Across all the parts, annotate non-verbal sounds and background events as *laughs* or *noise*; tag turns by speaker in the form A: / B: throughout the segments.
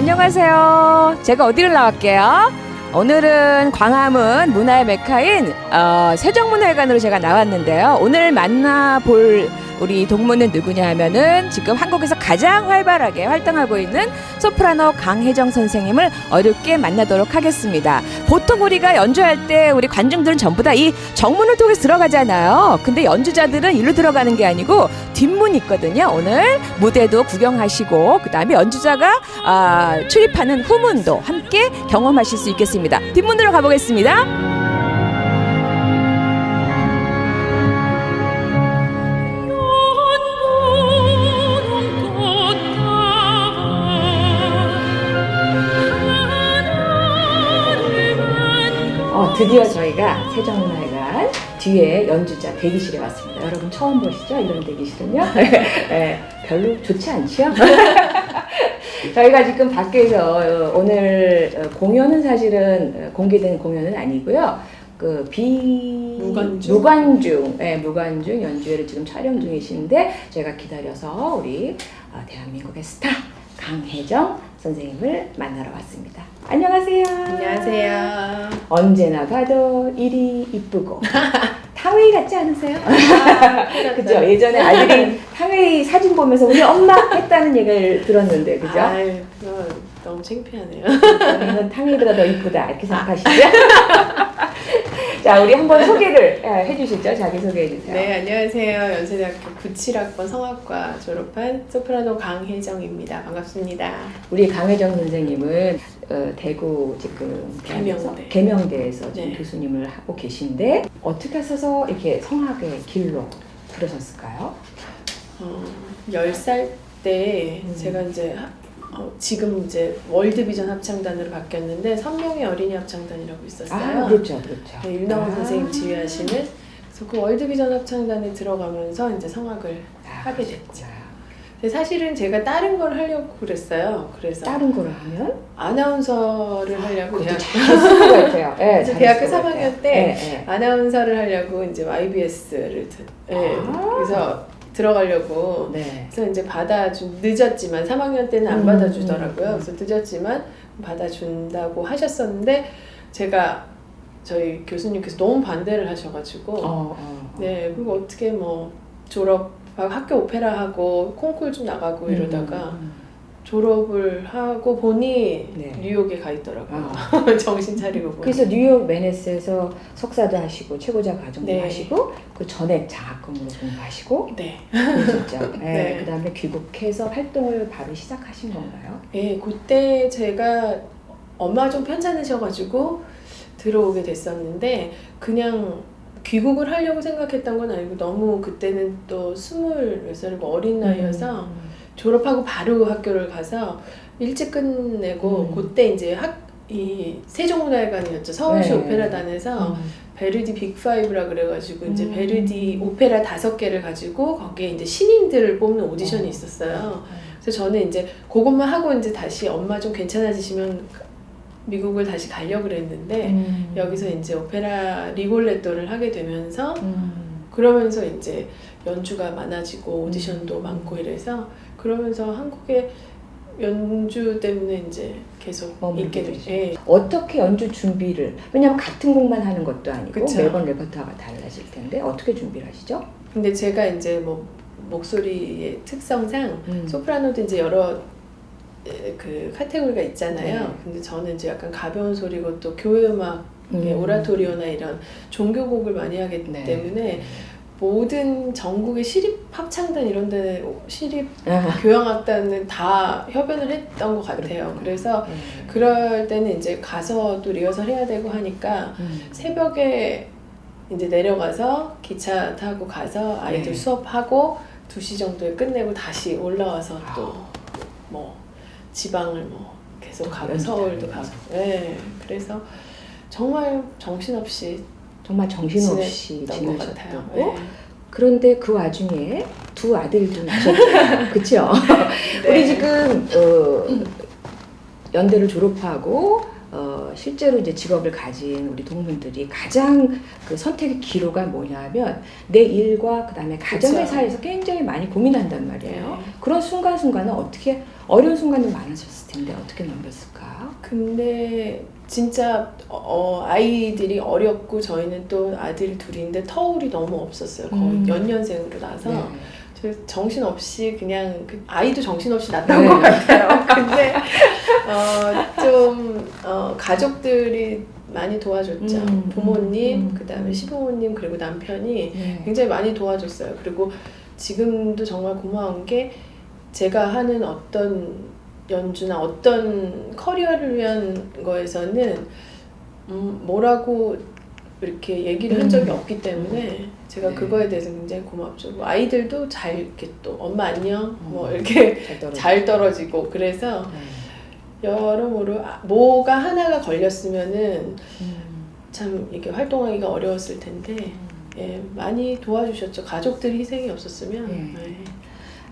A: 안녕하세요. 제가 어디를 나갈게요? 오늘은 광화문 문화의 메카인 어, 세종문화회관으로 제가 나왔는데요. 오늘 만나볼 우리 동무는 누구냐 하면은 지금 한국에서 가장 활발하게 활동하고 있는 소프라노 강혜정 선생님을 어렵게 만나도록 하겠습니다. 보통 우리가 연주할 때 우리 관중들은 전부 다 이 정문을 통해서 들어가잖아요. 근데 연주자들은 일로 들어가는 게 아니고 뒷문이 있거든요. 오늘 무대도 구경하시고 그다음에 연주자가 아, 출입하는 후문도 함께 경험하실 수 있겠습니다. 뒷문으로 가보겠습니다. 드디어 저희가 세종문화회관 뒤에 연주자 대기실에 왔습니다. 여러분 처음 보시죠? 이런 대기실은요? *laughs* 네, 별로 좋지 않죠? *laughs* 저희가 지금 밖에서 어, 오늘 어, 공연은 사실은 어, 공개된 공연은 아니고요. 그 비...
B: 무관중.
A: 무관중, 네, 무관중 연주회를 지금 촬영 중이신데 저희가 기다려서 우리 어, 대한민국의 스타 강혜정 선생님을 만나러 왔습니다. 안녕하세요.
B: 안녕하세요.
A: 언제나 봐도 일이 이쁘고 *laughs* 탕웨이 같지 않으세요? 그죠? 예전에 아들이 *laughs* 탕웨이 사진 보면서 우리 엄마 했다는 얘기를 들었는데 그죠?
B: 아유, 너무 창피하네요.
A: 이건 탕웨이보다 더 이쁘다 이렇게 생각하시죠? *laughs* 자 우리 한번 소개를 예, 해주시죠. 자기 소개해 주세요.
B: 네, 안녕하세요. 연세대학교 97학번 성악과 졸업한 소프라노 강혜정입니다. 반갑습니다.
A: 우리 강혜정 선생님은 어, 대구 지금
B: 계명대.
A: 계명대에서 지금
B: 네.
A: 교수님을 하고 계신데 어떻게 하셔서 이렇게 성악의 길로 들어섰을까요?
B: 어, 10살 때
A: 음.
B: 제가 이제 하- 어, 지금 이제 월드비전 합창단으로 바뀌었는데 선명의 어린이 합창단이라고 있었어요.
A: 아 그렇죠, 그렇죠.
B: 네, 윤나원
A: 아.
B: 선생님 지휘하시는 그래서 그 월드비전 합창단에 들어가면서 이제 성악을
A: 아,
B: 하게 됐죠. 근데 사실은 제가 다른 걸 하려고 그랬어요. 그래서
A: 다른 거를 하면
B: 아나운서를 하려고
A: 그것도
B: 대학,
A: 것 같아요. *laughs* 예,
B: 그래서 대학교
A: 것 같아요.
B: 3학년 때
A: 예, 예.
B: 아나운서를 하려고 이제 YBS를 예,
A: 아.
B: 그래서 들어가려고
A: 네.
B: 그래서 이제 받아준 늦었지만 3학년 때는 안
A: 음,
B: 받아주더라고요.
A: 음, 음.
B: 그래서 늦었지만 받아준다고 하셨었는데 제가 저희 교수님께서 너무 반대를 하셔가지고
A: 어, 어, 어.
B: 네 그리고 어떻게 뭐 졸업 학교 오페라 하고 콩쿨 좀 나가고
A: 음,
B: 이러다가
A: 음,
B: 졸업을 하고 보니
A: 네.
B: 뉴욕에 가 있더라고요.
A: 어. *laughs*
B: 정신 차리고 보니.
A: 그래서 뉴욕 메네스에서 석사도 하시고 최고자 과정도
B: 네.
A: 하시고 그 전액 장학금으로 공부하시고
B: 네.
A: 그러셨죠. *laughs* 예,
B: 네.
A: 그다음에 귀국해서 활동을 바로 시작하신 건가요?
B: 예, 그때 제가 엄마가 좀 편찮으셔가지고 들어오게 됐었는데 그냥 귀국을 하려고 생각했던 건 아니고 너무 그때는 또 스물 몇 살이고 어린 나이여서
A: 음,
B: 졸업하고 바로 학교를 가서 일찍 끝내고
A: 음.
B: 그때 이제 학 이 세종문화회관이었죠 서울시
A: 네.
B: 오페라단에서
A: 음.
B: 베르디 빅5라 그래가지고 이제
A: 음.
B: 베르디 오페라 다섯 개를 가지고 거기에 이제 신인들을 뽑는 오디션이
A: 어.
B: 있었어요. 그래서 저는 이제 그것만 하고 이제 다시 엄마 좀 괜찮아지시면 미국을 다시 가려고 그랬는데
A: 음.
B: 여기서 이제 오페라 리골레토를 하게 되면서
A: 음.
B: 그러면서 이제 연주가 많아지고 오디션도
A: 음.
B: 많고 이래서 그러면서 한국에 연주 때문에 이제 계속 있게
A: 되죠.
B: 예.
A: 어떻게 연주 준비를 왜냐하면 같은 곡만 하는 것도 아니고
B: 그쵸.
A: 매번 레퍼토아가 달라질 텐데 어떻게 준비를 하시죠?
B: 근데 제가 이제 뭐 목소리의 특성상
A: 음.
B: 소프라노도 이제 여러 에, 그 카테고리가 있잖아요.
A: 네.
B: 근데 저는 이제 약간 가벼운 소리고 또 교회 음악, 의
A: 음.
B: 오라토리오나 이런 종교곡을 많이 하기
A: 네.
B: 때문에 모든 전국의 시립 합창단 이런 데 시립
A: 아,
B: 교향악단은 다 협연을 했던 것 같아요. 그래서
A: 네.
B: 그럴 때는 이제 가서 또 리허설 해야 되고 하니까
A: 음.
B: 새벽에 이제 내려가서 기차 타고 가서 아이들
A: 네.
B: 수업하고 2시 정도에 끝내고 다시 올라와서
A: 아.
B: 또뭐 지방을 뭐 계속 가고 서울도. 가고 네 그래서 정말 정신없이
A: 정말 정신없이
B: 지냈던 것 같아요. 네.
A: 그런데 그 와중에 두 아들도 낳으셨잖아요. 그렇죠?
B: 네.
A: 우리 지금 어, 연대를 졸업하고 어, 실제로 이제 직업을 가진 우리 동문들이 가장 그 선택의 기로가 뭐냐면 내 일과 그다음에 가정의
B: 그쵸.
A: 사이에서 굉장히 많이 고민한단 말이에요.
B: 네.
A: 그런 순간순간은 어떻게 어려운 순간도 많으셨을 텐데 어떻게 넘겼을까?
B: 근데 진짜 어, 아이들이 어렸고 저희는 또 아들 둘인데 터울이 너무 없었어요. 거의
A: 음.
B: 연년생으로 나서
A: 네.
B: 저 정신 없이 그냥 그 아이도 정신 없이 낳던
A: 네.
B: 것 같아요. *laughs* 근데 어, 좀 어, 가족들이 많이 도와줬죠.
A: 음,
B: 부모님,
A: 음,
B: 그다음에
A: 음.
B: 시부모님 그리고 남편이
A: 네.
B: 굉장히 많이 도와줬어요. 그리고 지금도 정말 고마운 게 제가 하는 어떤 연주나 어떤 커리어를 위한 거에서는 음, 뭐라고 이렇게 얘기를 한 적이
A: 음.
B: 없기 때문에 제가
A: 네.
B: 그거에 대해서 굉장히 고맙죠. 뭐 아이들도 잘 이렇게 또 엄마 안녕 뭐
A: 음.
B: 이렇게
A: 잘 떨어져.
B: 잘 떨어지고 그래서
A: 네.
B: 여러모로 아, 뭐가 하나가 걸렸으면은
A: 음.
B: 참 이렇게 활동하기가 어려웠을 텐데 예, 많이 도와주셨죠. 가족들 희생이 없었으면.
A: 예.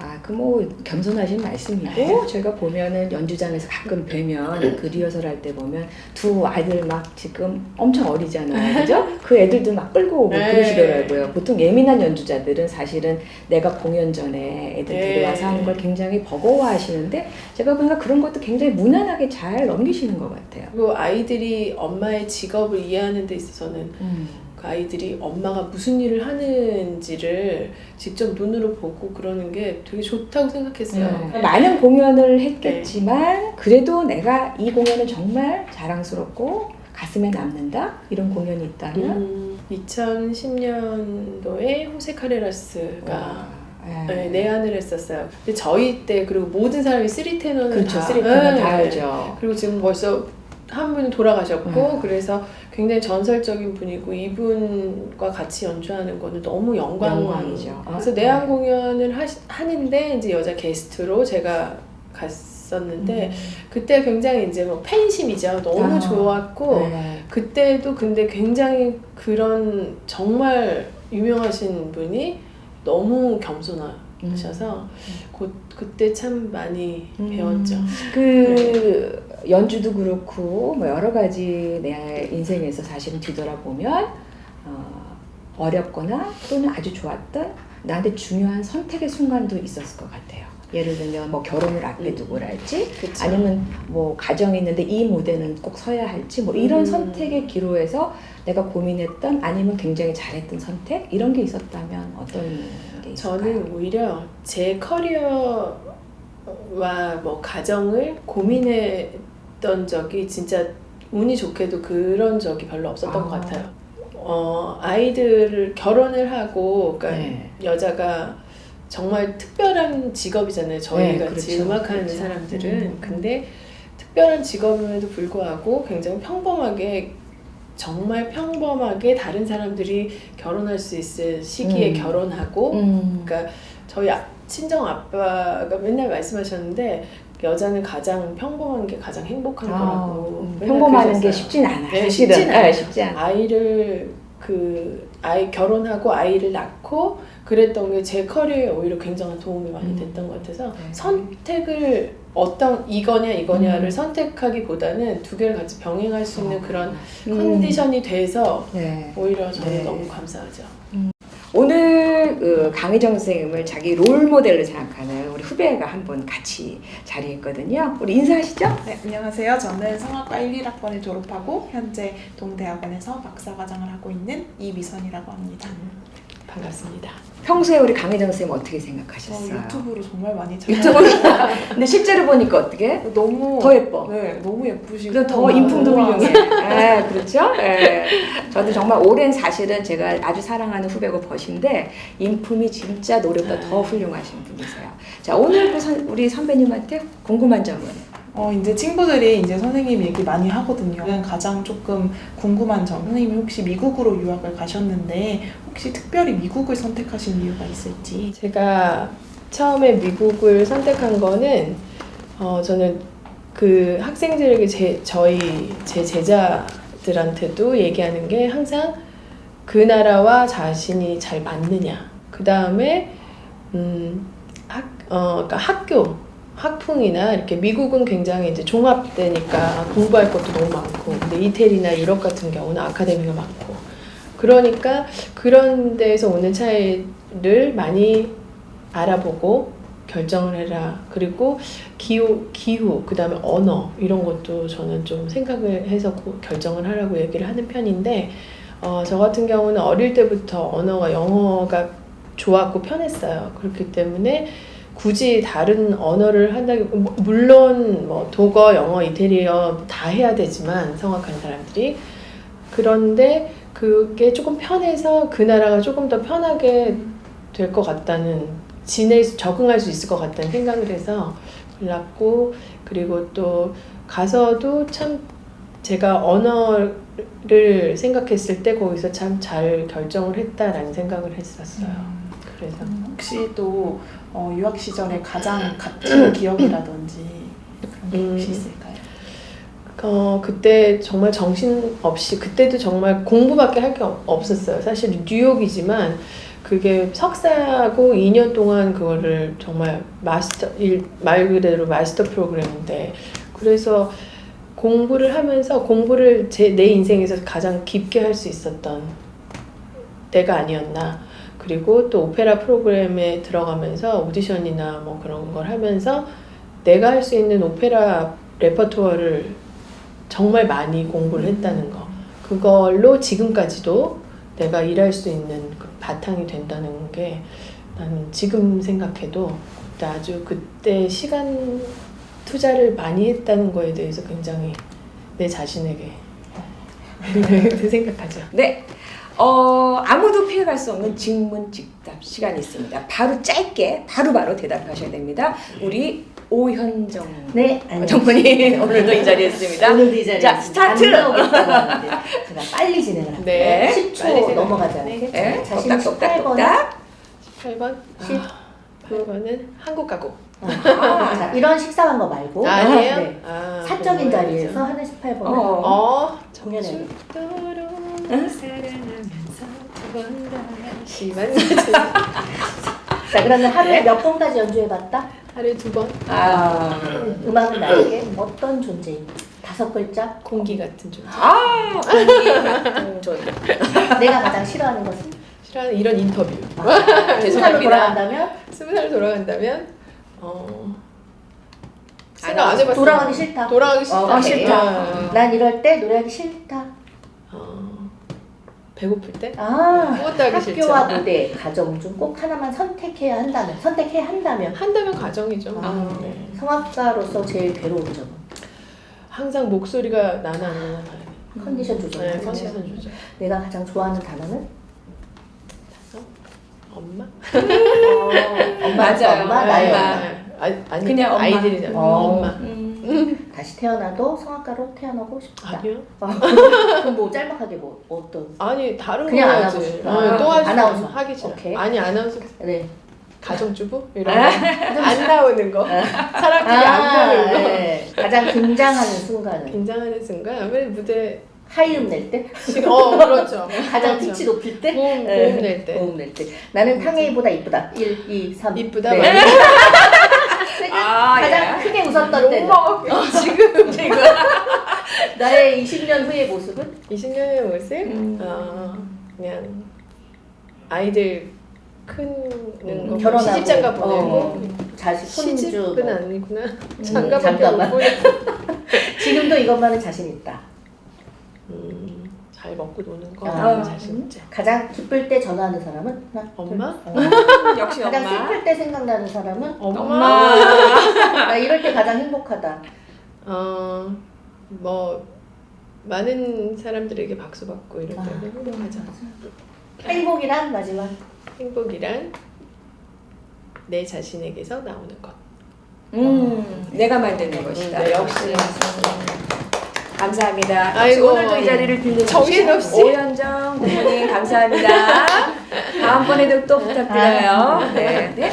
B: 예.
A: 아, 그 뭐 겸손하신 말씀이고
B: 네.
A: 제가 보면은 연주장에서 가끔 뵈면 그 리허설 할 때 보면 두 아이들 막 지금 엄청 어리잖아요, 그죠? 그 애들도 막 끌고 오고
B: 네.
A: 그러시더라고요. 보통 예민한 연주자들은 사실은 내가 공연 전에 애들
B: 네.
A: 데려와서 하는 걸 굉장히 버거워하시는데 제가 보니까 그런 것도 굉장히 무난하게 잘 넘기시는 것 같아요.
B: 그리고 아이들이 엄마의 직업을 이해하는 데 있어서는 그 아이들이 엄마가 무슨 일을 하는지를 직접 눈으로 보고 그러는 게 되게 좋다고 생각했어요.
A: 네. 많은 공연을 했겠지만 그래도 내가 이 공연은 정말 자랑스럽고 가슴에 남는다 이런 공연이 있다면
B: 음, 2010년도에 호세 카레라스가
A: 와,
B: 네, 내한을 했었어요. 근데 저희 때 그리고 모든 사람이 쓰리 테너는
A: 그렇죠
B: 다,
A: 쓰리테는
B: 네.
A: 다 알죠.
B: 그리고 지금 벌써 한 분이 돌아가셨고
A: 음.
B: 그래서 굉장히 전설적인 분이고 이분과 같이 연주하는 거는 너무 영광
A: 영광이죠.
B: 그래서
A: 아,
B: 내한 공연을 하시, 하는데 이제 여자 게스트로 제가 갔었는데 그때 굉장히 이제 뭐 팬심이죠. 너무
A: 아,
B: 좋았고
A: 네.
B: 그때도 근데 굉장히 그런 정말 유명하신 분이 너무 겸손하셔서 그, 그때 참 많이
A: 음.
B: 배웠죠.
A: 그 연주도 그렇고 뭐 여러 가지 내 인생에서 사실은 뒤돌아보면 어, 어렵거나 또는 아주 좋았던 나한테 중요한 선택의 순간도 있었을 것 같아요. 예를 들면 뭐 결혼을 앞에 두고랄지
B: 그쵸.
A: 아니면 뭐 가정이 있는데 이 무대는 꼭 서야 할지 뭐 이런
B: 음.
A: 선택의 기로에서 내가 고민했던 아니면 굉장히 잘했던 선택 이런 게 있었다면 어떤 게 있을까요?
B: 저는 오히려 제 커리어와 뭐 가정을 고민 했던 적이 진짜 운이 좋게도 그런 적이 별로 없었던
A: 아.
B: 것 같아요. 어, 아이들을 결혼을 하고, 그러니까
A: 네.
B: 여자가 정말 특별한 직업이잖아요. 저희
A: 네,
B: 같이
A: 그렇죠.
B: 음악하는
A: 그렇죠.
B: 사람들은.
A: 음.
B: 근데 특별한 직업임에도 불구하고 굉장히 평범하게 정말 평범하게 다른 사람들이 결혼할 수 있을 시기에
A: 음.
B: 결혼하고
A: 음.
B: 그러니까 저희 아- 친정 아빠가 맨날 말씀하셨는데 여자는 가장 평범한 게 가장 행복한
A: 아,
B: 거라고
A: 음, 평범하는 게. 쉽진 않아.
B: 네,
A: 사실은.
B: 쉽진.
A: 네, 쉽지 않아.
B: 아이를 그 아이 결혼하고 아이를 낳고 그랬던 게 제 커리어에 오히려 굉장한 도움이 많이
A: 음.
B: 됐던 것 같아서
A: 네.
B: 선택을 어떤 이거냐 이거냐를
A: 음.
B: 선택하기보다는 두 개를 같이 병행할 수 있는 그런
A: 음.
B: 컨디션이 돼서
A: 네.
B: 오히려 저는
A: 네.
B: 너무 감사하죠.
A: 오늘 그 강희정 선생님을 자기 롤 모델로 생각하는 우리 후배가 한분 같이 자리했거든요. 우리 인사하시죠?
C: 네, 안녕하세요. 저는 성악과 1, 1학번을 졸업하고 현재 동대학원에서 박사과정을 하고 있는 이미선이라고 합니다.
B: 반갑습니다.
A: 평소에 우리 강희정 선생님 어떻게
C: 저
A: 생각하셨어요?
C: 유튜브로 정말 많이 찾아. *laughs*
A: 유튜브. 근데 실제로 보니까 어떻게?
C: 너무
A: 더 예뻐.
C: 네, 너무 예쁘시고
A: 더 인품도. 훌륭해. 네, 그렇죠? 네. 저도 정말 오랜 사실은 제가 아주 사랑하는 후배고 버신데 인품이 진짜 노력보다 더 훌륭하신 분이세요. 자, 오늘 우리 선배님한테 궁금한 점은?
C: 어, 이제 친구들이 이제 선생님 얘기 많이 하거든요. 가장 조금 궁금한 점. 선생님이 혹시 미국으로 유학을 가셨는데 혹시 특별히 미국을 선택하신 이유가 있을지.
B: 제가 처음에 미국을 선택한 거는 어, 저는 그 학생들에게 제, 저희 제 제자들한테도 얘기하는 게 항상 그 나라와 자신이 잘 맞느냐. 그 다음에 음, 학, 어, 그러니까 학교 학풍이나 이렇게 미국은 굉장히 이제 종합되니까 공부할 것도 너무 많고 근데 이태리나 유럽 같은 경우는 아카데미가 많고. 그러니까 그런 데서 오는 차이를 많이 알아보고 결정을 해라. 그리고 기후 기후 그다음에 언어 이런 것도 저는 좀 생각을 해서 고- 결정을 하라고 얘기를 하는 편인데 어, 저 같은 경우는 어릴 때부터 언어가 영어가 좋았고 편했어요. 그렇기 때문에 굳이 다른 언어를 한다기 뭐, 물론 뭐 독어, 영어, 이태리어 다 해야 되지만 성악하는 사람들이. 그런데 그게 조금 편해서 그 나라가 조금 더 편하게 될 것 같다는 지낼 수, 적응할 수 있을 것 같다는 생각을 해서 골랐고 그리고 또 가서도 참 제가 언어를 생각했을 때 거기서 참 잘 결정을 했다라는 생각을 했었어요. 그래서.
C: 음, 혹시 또 어, 유학 시절에 가장 갇힌 기억이라든지 그런 게 혹시
B: 음.
C: 있을까요?
B: 어, 그때 정말 정신 없이 그때도 정말 공부밖에 할 게 없었어요. 사실 뉴욕이지만 그게 석사고 2년 동안 그거를 정말 마스터 일, 말 그대로 마스터 프로그램인데 그래서 공부를 하면서 공부를 제 내 인생에서 가장 깊게 할 수 있었던 때가 아니었나. 그리고 또 오페라 프로그램에 들어가면서 오디션이나 뭐 그런 걸 하면서 내가 할 수 있는 오페라 레퍼토어를 정말 많이 공부를 했다는 거. 그걸로 지금까지도 내가 일할 수 있는 그 바탕이 된다는 게 나는 지금 생각해도 그때 아주 그때 시간 투자를 많이 했다는 거에 대해서 굉장히 내 자신에게 *laughs* 그 생각하죠.
A: 네. 어, 아무도 피해갈 수 없는 직문직답 시간이 있습니다. 바로 짧게 바로바로 대답하셔야 됩니다. 우리 오현정
D: 네,
A: 어. 정분이 *laughs* 오늘도 이 자리에 있습니다.
D: 오늘도 이 자리에
A: 자, 스타트!
D: 제가 빨리 진행을 *laughs* 할게요.
B: 네.
D: 10초
B: 빨리 진행.
D: 넘어가지 않게.
A: 네,
D: 자신
A: 똑딱똑딱똑딱.
B: 8번.
D: 십.
B: 8번은 한국 가고.
A: 아.
D: 자, 이런 식상한 거 말고
B: 아니에요?
D: 네.
B: 아,
D: 사적인 자리에서. 하는 18번은
A: 어.
B: 어,
D: 공연해.
B: 죽도록 사랑하면서 두번 다시 만나자.
D: 자, 그러면 하루에
B: 네.
D: 몇 번까지 연주해봤다?
B: 하루에 두 번.
A: 아,
D: 음악은 나에게 어떤 존재임? 다섯 글자?
B: 공기 같은 존재.
A: 아, 존.
D: 내가 가장 싫어하는 것은?
B: 싫어하는 이런 인터뷰.
D: 스타로
A: 죄송합니다.
D: 돌아간다면?
B: 스무 살 돌아간다면 어 생각 안 해봤어.
D: 돌아가기 싫다.
B: 돌아가기 싫다.
D: 어, 싫다.
B: 어.
D: 난 이럴 때 노래하기 싫다.
B: 어, 배고플 때
D: 아,
B: 그것도 하기 싫죠.
D: 학교와 무대, 가정 중 꼭 하나만 선택해야 한다면, 선택해야 한다면
B: 한다면 가정이죠.
D: 아,
B: 네.
D: 성악가로서 제일 괴로운 점은
B: 항상 목소리가 나나 안 나나 봐야 돼.
D: 컨디션 조절.
B: 네, 컨디션 조절.
D: 내가 가장 좋아하는 단어는
B: 엄마?
D: 어, 엄마,
A: 맞아요.
D: 엄마, 나의
A: 엄마.
B: 아니, 아니
A: 그냥 엄마.
B: 아이들이잖아.
D: 어.
B: 엄마.
A: 음.
D: 다시 태어나도 성악가로 태어나고 싶다.
B: 아니요. *laughs*
D: 그럼 뭐 짤막하게 뭐 어떤?
B: 아니 다른
D: 그냥 거안
B: 해야지.
D: 하고 싶다.
B: 어, 또 하지.
D: 아나운서.
B: 하기 싫어.
D: 오케이.
B: 아니 아나운서 *laughs*
D: 네.
B: 가정주부 이런 거. 안 나오는 거. 사람들이 안 보는 거.
D: 네. 가장 긴장하는 순간은
B: 긴장하는 순간 아무래도 무대
D: 하이음 낼 때,
B: 지금 어 그렇죠. *laughs*
D: 가장
B: 그렇죠.
D: 피치 높일 때,
B: 고음
D: 네.
B: 고음 낼 때.
D: 고음 낼 때. 나는 탕웨이보다 이쁘다. 1, 2, 3.
B: 이쁘다.
D: 네.
B: 네.
A: 아,
D: 가장
A: 예.
D: 웃었던 때는
A: 지금 *laughs* 지금. *laughs*
D: 나의 20년 후의 모습은
B: 20년의 모습
A: 음.
B: 어, 그냥 아이들 크는
D: 음,
B: 거
D: 결혼하고.
B: 시집 장가 보내고
D: 어, 자식 손주
B: 시집은
D: 뭐.
B: 아니구나
D: 음,
B: 장가밖에
D: 잠깐만.
B: 못 보내고 *laughs*
D: 지금도 이것만은 자신 있다.
B: 음, 잘 먹고 노는 거
D: 아.
B: 자신 있지
D: 가장 기쁠 때 전화하는 사람은 하나, 둘,
B: 엄마?
D: 어.
A: 역시
D: 가장
A: 엄마.
D: 슬플 때 생각나는 사람은
B: 엄마,
A: 엄마. *laughs*
D: 나 이럴 때 가장 행복하다.
B: 어 뭐 많은 사람들에게 박수 받고 이럴
D: 아.
B: 때는 행복하죠
D: 행복이란 마지막.
B: 행복이란 내 자신에게서 나오는 것
A: 음, 내가 만드는 것이다.
B: 네,
A: 역시. 감사합니다.
B: 아이고,
A: 오늘도 이 자리를 빌려주신
B: 정신없이.
A: 오현정 부모님 감사합니다. 다음번에도 또 부탁드려요. 네, 네.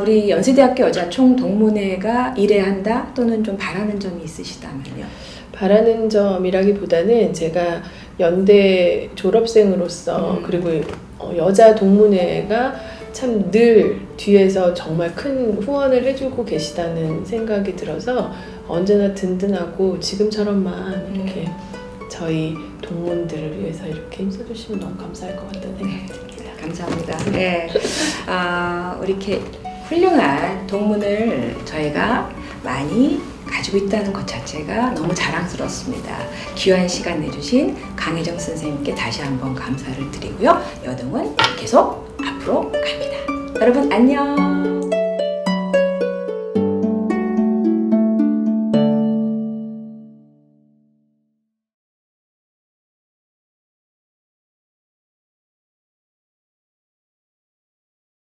A: 우리 연세대학교 여자총 동문회가 일해한다 또는 좀 바라는 점이 있으시다면요.
B: 바라는 점이라기보다는 제가 연대 졸업생으로서
A: 음.
B: 그리고 어, 여자 동문회가 참 늘 뒤에서 정말 큰 후원을 해주고 계시다는 생각이 들어서 언제나 든든하고 지금처럼만 이렇게 저희 동문들을 위해서 이렇게 힘써주시면 너무 감사할 것 같다는 생각이 듭니다.
A: 감사합니다. 네. 아, 우리 이렇게 훌륭한 동문을 저희가 많이 가지고 있다는 것 자체가 너무 자랑스럽습니다. 귀한 시간 내주신 강혜정 선생님께 다시 한번 감사를 드리고요. 여동은 계속 앞으로 갑니다. 여러분 안녕.